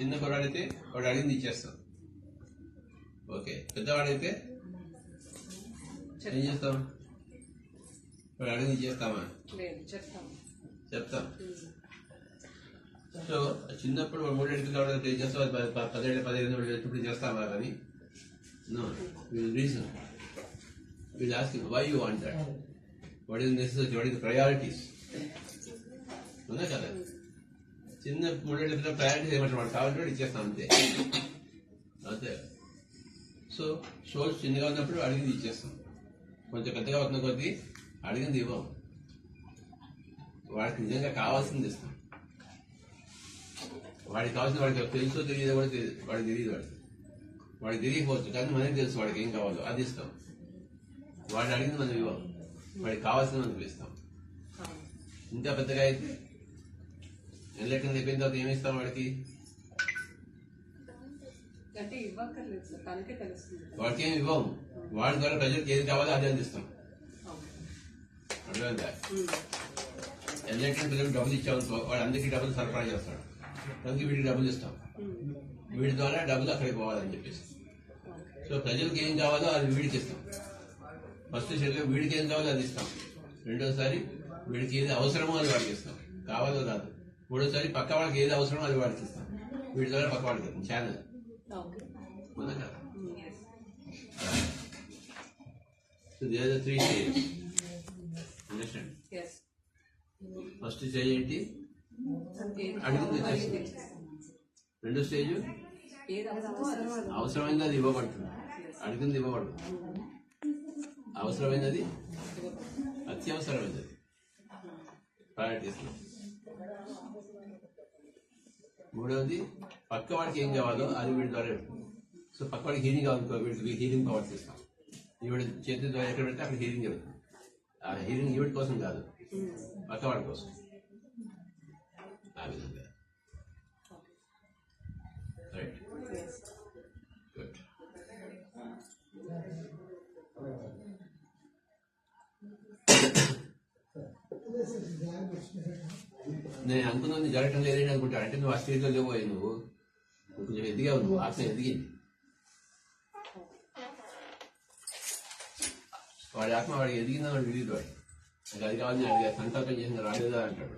చిన్న కుర్రాడైతే వాడు అడిగింది ఇచ్చేస్తాం ఓకే పెద్దవాడైతే ఏం చేస్తాం? వాడు అడిగింది ఇచ్చేస్తామా లేదు చెప్తాం. సో చిన్నప్పుడు వాడు మూడు అడిగిన తర్వాత ఏం చేస్తాం? అది పదేళ్ళు పదిహేను ఇప్పుడు చేస్తామా కానీ? No will reason will asking why you want that what is necessary what is priorities ఉందా కదా? చిన్న మూడేళ్ళ పిల్లలు ప్రయారిటీస్ ఏమంటారు వాడు కావాలంటే ఇచ్చేస్తాం అంతే. అంతే. సో షోస్ చిన్నగా ఉన్నప్పుడు అడిగింది ఇచ్చేస్తాం. కొంచెం పెద్దగా అవుతున్న కొద్దీ అడిగింది ఇవ్వం. వాడికి నిజంగా కావాల్సింది ఇస్తాం. వాడికి కావాల్సిన వాడికి తెలుసో తెలియదో కూడా తెలియదు వాడికి తెలియదు వాడికి. వాడికి తెలియకపోవచ్చు కానీ మనకి తెలుసు వాడికి ఏం కావాలో. అది ఇస్తాం. వాడు అడిగింది మనం ఇవ్వం. వాడికి కావాల్సింది మనం ఇస్తాం. ఇంకా పెద్దగా అయితే ఎలక్షన్ అయిపోయిన తర్వాత ఏమి ఇస్తాం వాడికి వాడికి ఏమి ఇవ్వం వాడి ద్వారా ప్రజలకు ఏది కావాలో అదే అందిస్తాం. అర్థమైందా. ఎలక్షన్ ప్రజలకు డబ్బులు ఇచ్చామనుకో వాడు అందరికీ డబ్బులు సరఫరా చేస్తాడు. అందుకే వీడికి డబ్బులు ఇస్తాం. వీడి ద్వారా డబ్బులు అక్కడికి పోవాలని చెప్పేసి. సో ప్రజలకు ఏం కావాలో అది వీడికి ఇస్తాం. ఫస్ట్ స్టేజ్లో వీడికి ఏం కావాలో అది ఇస్తాం. రెండోసారి వీడికి ఏది అవసరమో అది వాడికి ఇస్తాం. కావాలో కాదు మూడోసారి పక్క వాళ్ళకి ఏది అవసరమో అది వాడికి ఇస్తాం. వీడి ద్వారా పక్క వాళ్ళకి ఇస్తాం. ఛానల్. ఓకే. ఉందా కదా? Um, yes. So they are the three stage understand. First stage ఏంటి? వచ్చేస్తుంది. తెచ్చిస్తాం. రెండో స్టేజ్? ఏది అవసరమో అది. ఇవ్వబడుతుంది. అడిగింది ఇవ్వబడుతుంది. అవసరమైనది అత్యవసరమైనది ప్రయారిటీస్ మూడవది పక్క వాడికి ఏం కావాలో అది వీడి ద్వారా. సో పక్క వాడికి హీలింగ్ కావాలనుకో వీడికి హీలింగ్ పవర్స్ ఇస్తాం ఈవిడ చేతి ద్వారా ఎక్కడ పెడితే అక్కడ హీలింగ్ జరుగుతుంది. ఆ హీలింగ్ ఈవిడ కోసం కాదు పక్క వాడి కోసం. ఆ విధంగా. రైట్. గుడ్ నేను అనుకున్నది జరగటం లేదని అనుకుంటా. అంటే నువ్వు ఆ స్టేజ్లో లేవోయి నువ్వు కొంచెం ఎదిగావు నువ్వు ఆత్మ ఎదిగింది. వాడి ఆత్మ వాడికి ఎదిగిందని వాడు తెలియదు వాడు నాకు అది కావాలని నేను అడిగా సంకల్పం చేసిన రాలేదా అంటాడు.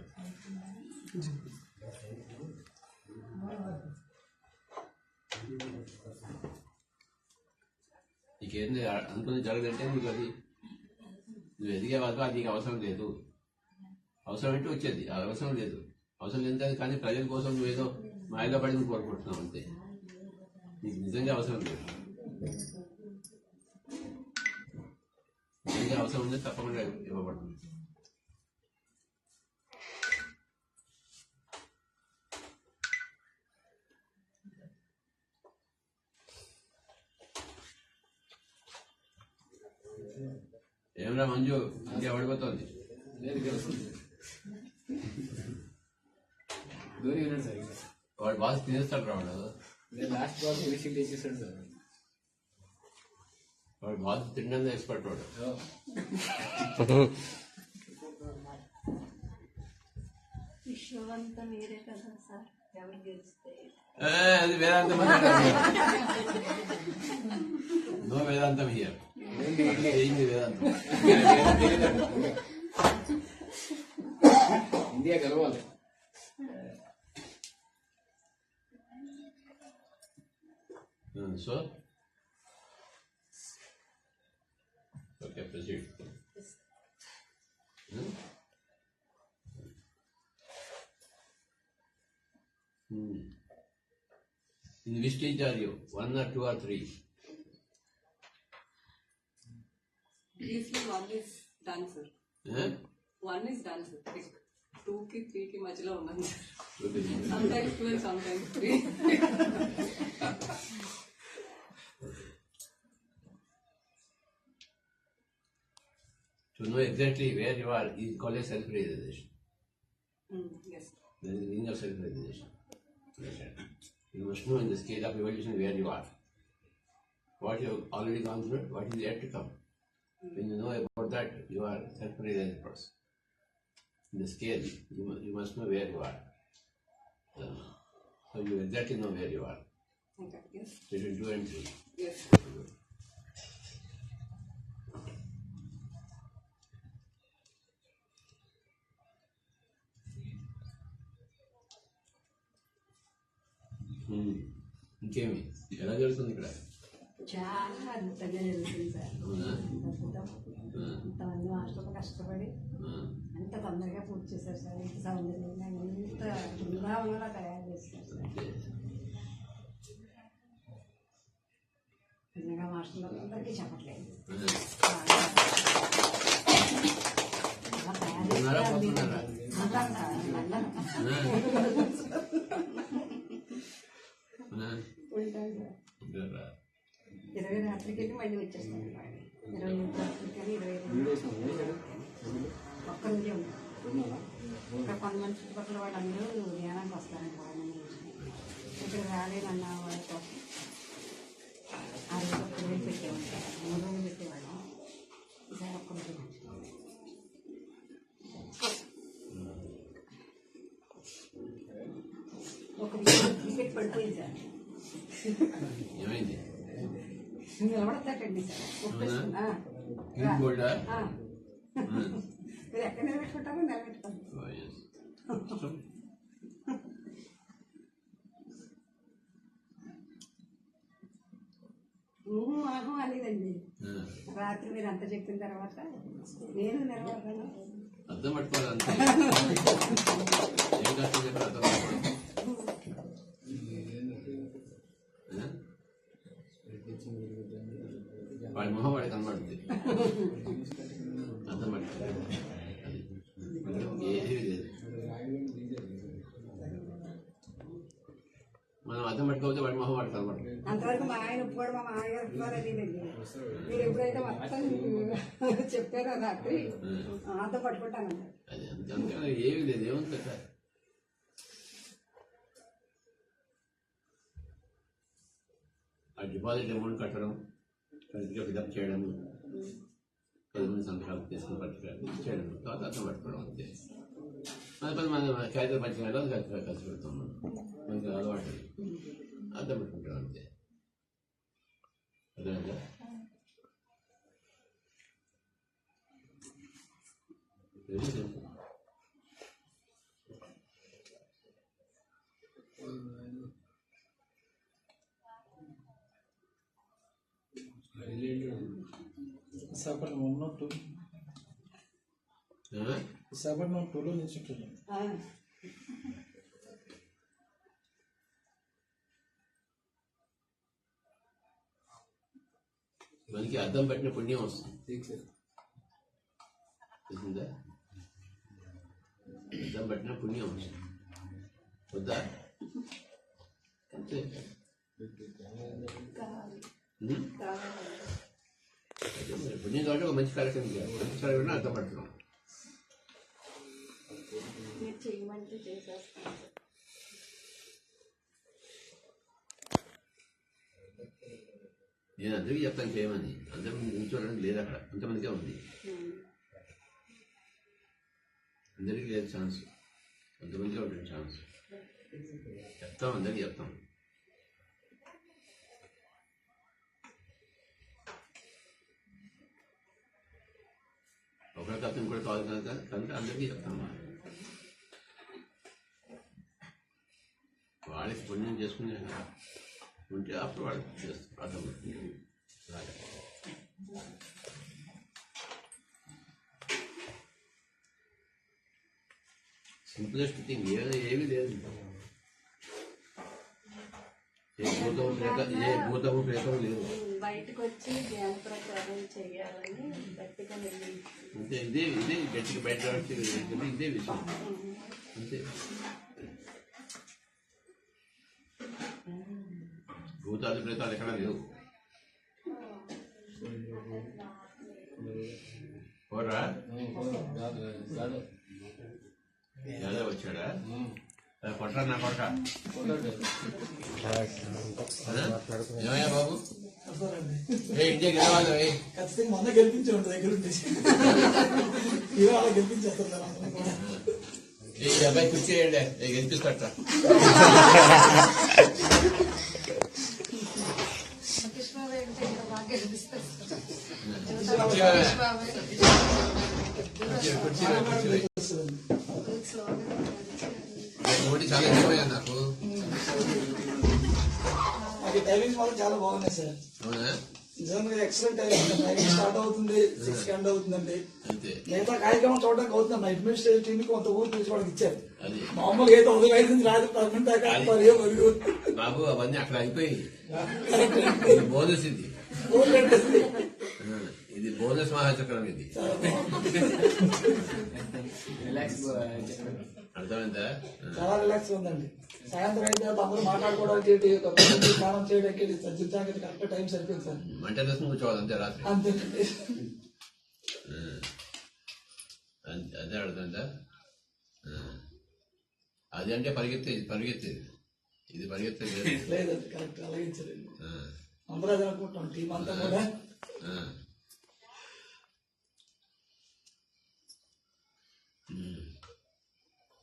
నీకేంది? అనుకున్నది జరగదంటే నీకు అది నువ్వు ఎదిగే వరకు అది నీకు అవసరం లేదు. అవసరం అంటే వచ్చేది అది అవసరం లేదు. అవసరం లేదు కానీ ప్రజల కోసం నువ్వేదో మాయగా పడి కోరుకుంటున్నావు అంతే. నీకు నిజంగా అవసరం లేదు. నిజంగా అవసరం ఉంది తప్పకుండా ఇవ్వబడుతుంది. ఏమరా మంజు ఇంకే పడిపోతుంది లేదు గెలుస్తుంది ధోని విన్నాడు సార్ ఇంకా వాడు బాగా తినేస్తాడు రా వాడు నేను లాస్ట్ బాల్ ఫినిషింగ్ చేసేసాడు సార్ వాడు బాగా తినడం ఎక్స్పర్ట్ వాడు విశ్వవంతం మీరే కదా సార్ ఎవరు గెలిస్తే ఏ, అది వేదాంతం నో వేదాంతం హియర్ ఏంది వేదాంతం ఇండియా గెలవాలి so okay proceed In which stage are you? One or two or three? Usually one is done, sir. Eh? One is done, sir. Two की थ्री की मचला होना sometimes two and sometimes three to know exactly where you are is called a self realization mm, yes that is the meaning of self realization you must know in the scale of evolution where you are what you have already gone through what is yet to come when you know about that you are self realized person In the scale, you, mu- you must know where you are. Uh, So you exactly know where you are. Okay. Yes. Between two and three. Yes. Hmm. ఇంకేమి ఎలా జరుగుతుంది ఇక్కడ చాలా అద్భుతంగా జరుగుతుంది sir అవునా అంత అద్భుతం ఆ, ఇంతమంది మాస్టర్లు కష్టపడి ఆ. అంత తొందరగా పూర్తి చేశారు సార్. ఇంత సౌందర్యంగా ఇంత బృందావనంలో తయారు చేస్తారు సార్. నిజంగా మాస్టర్లు అందరికీ చెప్పట్లేదు? ఇరవై రాత్రికి వెళ్ళి మళ్ళీ వచ్చేస్తాం ఇరవై మూడు రాత్రికి వెళ్ళి ఇరవై ఐదు వీడియో వేసిన వేసాడు ఒక్క రోజే ఉంటాం ఉన్నారా ఇక్కడ కొంతమంది చుట్టుపక్కల వాళ్ళందరూ ధ్యానానికి వస్తారంట వాళ్ళని ఇక్కడ రాలేదన్న వాళ్ళ కోసం ఆ రోజు ఒక్క రోజు పెట్టేవాళ్ళం. మూడు రోజులు పెట్టేవాళ్ళం. ఈసారి ఒక్క రోజు. ఒక వికెట్ పడిపోయింది సార్. ఏమైంది? నిలబడతాకండి సార్. ఎక్కడ నిలబెట్టుకుంటామో నిలబెట్టుకోండి. ఊహు ఆహం అనేదండి. రాత్రి మీరు అంత చెప్పిన తర్వాత నేను నిలబడతాను అర్థం పట్టుకోవాలి అంతే ఏం కష్టం చెప్పి అర్థం పట్టుకోవాలి ఆ? వాడి మొహం వాడి కనబడుతుంది అర్థం పట్టుకోవాలి అది ఏమీ లేదు మనం అర్థం పట్టుకోకపోతే వాడి మొహం వాడు కనబడుతుంది అంతవరకు మా ఆయన ఒప్పుకోవడం మా మామయ్య ఒప్పుకోవడం అనేదండి మీరు ఎప్పుడైతే మొత్తం చెప్పారో రాత్రి అంత అంతే ఏమీ లేదు ఏముంది ఆ డిపాజిట్ అమౌంట్ కట్టడం కరెక్ట్గా ఫిలప్ చేయడం పది మంది సంతకాలు తీసుకుని పట్టుకోవడం చేయడం తర్వాత అర్థం పట్టుకోవడం అంతే. మన పది మంది కాగితాలు పంచడం అది ఖర్చు ఖర్చు పెడతాం మనం. అర్థం పెట్టుకుంటాం అంతే అదే very simple Visakhapatnam one not two Visakhapatnam టూలో నిల్చుంటున్నాను ఆ, మనకి అర్థం పెట్టిన పుణ్యం వస్తుంది. తెలిసిందా? అర్థం పెట్టిన పుణ్యం వస్తుంది. వద్దా? అంతే. పుణ్యం కాబట్టి ఒక మంచి కార్యక్రమం చేయాలి. మంచి కార్యక్రమం అర్థం పట్టడం మీరు చేయమంటే చేసేస్తాను. నేను అందరికీ చెప్తాను చేయమని. అందరూ కూర్చోడానికి లేదు అక్కడ. అంతమందికే ఉంది. అందరికీ లేదు ఛాన్స్. కొంతమందికే ఉంటుంది ఛాన్స్. చెప్తాం అందరికీ చెప్తాం. ఒకరి కథ ఇంకోటి కాదు కనుక కనుక అందరికీ చెప్తాం వాళ్ళకి పుణ్యం చేసుకునే ఉంటే అప్పుడు వాళ్ళు చేస్తారు అర్థం అలాగే సింప్లెస్ట్ థింగ్ ఏది ఏమీ లేదు ఏ భూతము ప్రేత ఏ భూతము ప్రేతము లేదు బయటకు వచ్చి ధ్యాన ప్రకారం చేయాలని గట్టిగా నిర్ణయించుకున్నాను అంతే ఇదే ఇదే గట్టిగా బయట వచ్చి ఇదే విషయం అంతే ప్రేతాలు ఎక్కడ లేవు పోరా యాదవ్ వచ్చాడా కొట్టరా నా ఏమయ్యా బాబు ఏ ఇండియా గెలవాలి. ఖచ్చితంగా మొన్న దగ్గర ఇవాళ గెలిపించేస్తారు ఈ అబ్బాయి కుర్చీ వేయండి ఒకటి చాలా ఇష్టమయ్యా నాకు నాకు టైమింగ్స్ మాత్రం చాలా బాగున్నాయి సార్ అవునా నిజంగా ఎక్సలెంట్ టైమింగ్ స్టార్ట్ అవుతుంది సిక్స్ ఎండ్ అవుతుందండి మిగతా కార్యక్రమం చూడడానికి అవుతుంది టీమ్ కొంత ఊరు పిలిచి వాళ్ళకి ఇచ్చారు మామూలుగా అయితే ఉదయం ఐదు నుంచి రాత్రి పదకొండు దాకా మరియు మరియు బాబు అవన్నీ అక్కడ అయిపోయి ఇది బోనస్ ఇది ఆ, ఇది బోనస్ మహాచక్రం ఇది రిలాక్స్ అర్థమైందా? చాలా రిలాక్స్ ఉందండి. సాయంత్రం అయితే అందరూ మాట్లాడుకోవడానికి స్నానం చేయడానికి సజ్జించడానికి కరెక్ట్ టైం సరిపోయింది సార్. మంట దర్శనం కూర్చోవాలి అంతే రాత్రి. అంతే. అదే అర్థమైందా. అది అంటే పరిగెత్తేది ఇది పరిగెత్తేది. ఇది పరిగెత్తేది. లేదు. కరెక్ట్ అలాగే అందరూ అదే అనుకుంటాం టీం అంతా కూడా ఆ. ఉమ్.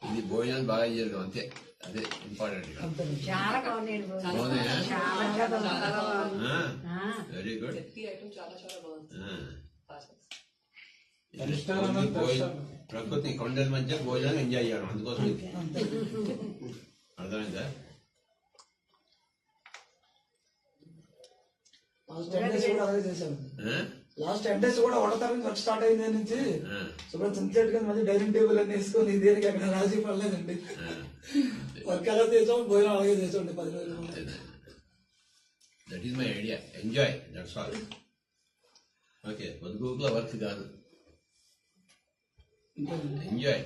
ఇది భోజనాలు బాగా చేయడం అంతే. అదే ఇంపార్టెంట్ వెరీ గుడ్ ప్రకృతి కొండల మధ్య భోజనం ఎంజాయ్ చేయడం అందుకోసం అర్థమైందా? లాస్ట్ టెన్ డేస్ కూడా అలాగే చేశాను. ఆ? లాస్ట్ టెన్ డేస్ కూడా ఒకటో వర్క్ స్టార్ట్ అయింది నుంచి ఆ, శుభ్రం సిన్సియర్గా మళ్ళీ డైనింగ్ టేబుల్ అన్ని వేసుకొని దేనికి అక్కడ రాజీ పడలేదండి. ఆ. వర్క్ ఎలా చేసాం భోజనం అలాగే చేసాండి పది రోజులు. That is my idea enjoy that's all okay పొద్దుగూకులో work కాదు. ఎంజాయ్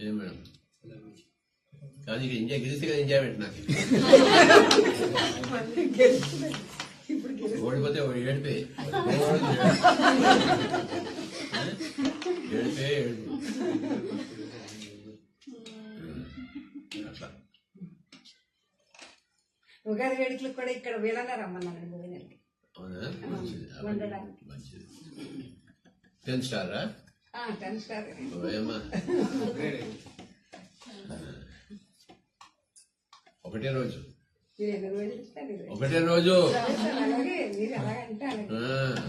ఏం మేడం? కానీ ఎంజాయ్ గెలిస్తే కదా ఎంజాయ్మెంట్ నాకు. ఓడిపోతే ఓడి ఏడిపే. ఏడిపే అట్లా ఉగాది వేడుకలకు కూడా ఇక్కడ వీళ్ళనే రమ్మన్నాను భోజనానికి వండడానికి. మంచిది. టెన్ స్టారా? Ten star. ఒకటే రోజు. ఒకటే రోజు. అలాగే మీరు అలాగంటే అలాగే.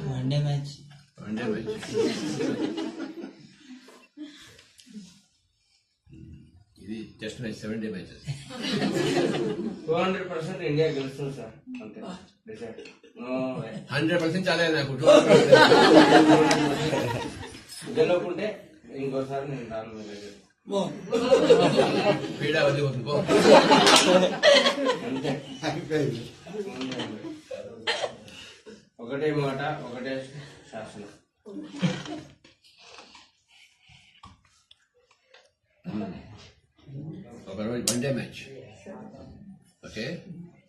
One day match one day match ఇది just match seven day matches two hundred percent India గెలుస్తుంది సార్. హండ్రెడ్ పర్సెంట్ చాలా నాకు. గెలవకుంటే ఇంకోసారి నేను దగ్గర పీడా వద్దు అంతే ఒకటే మాట ఒకటే శాసనం. ఒక రోజు వన్ డే మ్యాచ్ ఓకే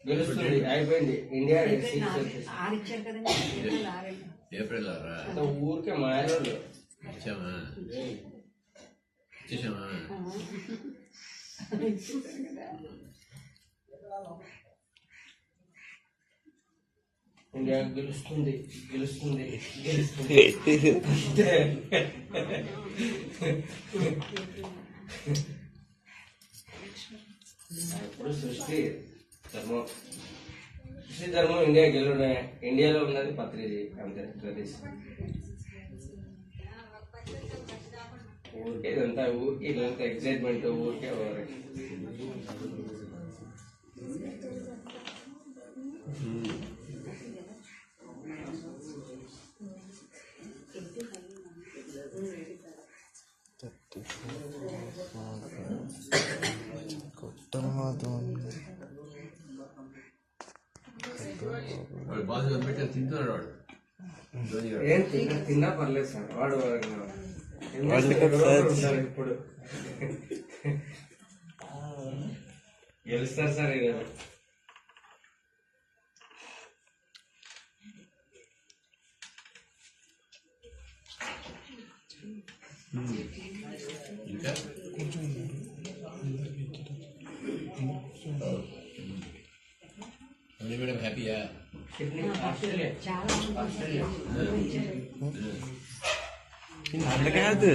గెలుస్తుంది అయిపోయింది. ఇండియా ఏప్రిల్ ఊరికే మాయలోళ్ళు వచ్చామా వచ్చేసామా ఇండియా గెలుస్తుంది గెలుస్తుంది గెలుస్తుంది. ఇప్పుడు సృష్టి ధర్మం. సృష్టి ధర్మం ఇండియా గెలుడే ఇండియాలో ఉన్నది పత్రిజీ అంతే ప్రదేశ్. ఊరికే ఇదంతా ఊరికే ఇదంతా ఎక్సైట్మెంట్ ఊరికే తిన్నా? తిన్నా పర్లేదు సార్. వాడు ఉంటారు ఇప్పుడు? గెలుస్తారు సార్ ఇంకా? ధోని మేడం హ్యాపీయా అందుకే కాదు